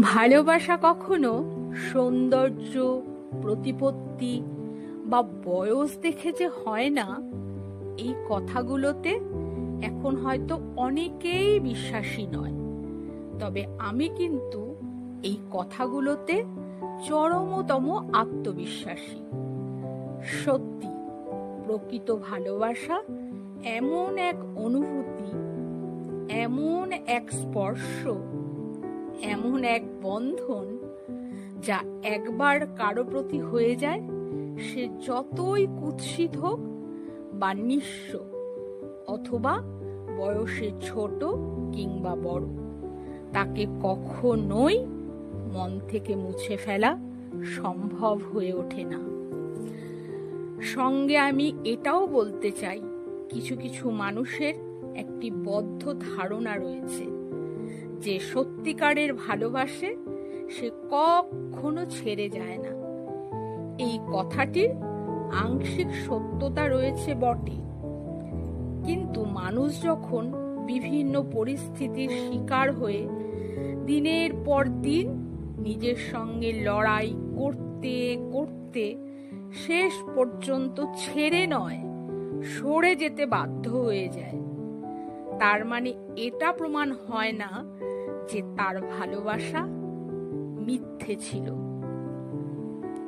ভালোবাসা কখনো সৌন্দর্য, প্রতিপত্তি বা বয়স দেখে যে হয় না, এই কথাগুলোতে এখন হয়তো অনেকেই বিশ্বাসী নয়। তবে আমি কিন্তু এই কথাগুলোতে চরমতম আত্মবিশ্বাসী। সত্যি, প্রকৃত ভালোবাসা এমন এক অনুভূতি, এমন এক স্পর্শ এমন এক বন্ধন যা একবার কারও প্রতি হয়ে যায়, সে যতই কুৎসিত হোক বা নিঃস্ব, অথবা বয়সে ছোট কিংবা বড়, তাকে কখনোই মন থেকে মুছে ফেলা সম্ভব হয়ে ওঠে না। সঙ্গে আমি এটাও বলতে চাই, কিছু কিছু মানুষের একটি বদ্ধ ধারণা রয়েছে। যে সত্যিকারের ভালোবাসে, সে কখনো ছেড়ে যায় না। এই কথাটির আংশিক সত্যতা রয়েছে বটে। কিন্তু মানুষ যখন বিভিন্ন পরিস্থিতির শিকার হয়ে দিনের পর দিন নিজের সঙ্গে লড়াই করতে করতে শেষ পর্যন্ত ছেড়ে নয়, সরে যেতে বাধ্য হয়ে যায়। তার মানে এটা প্রমাণ হয় না যে তার ভালোবাসা মিথ্যে ছিল।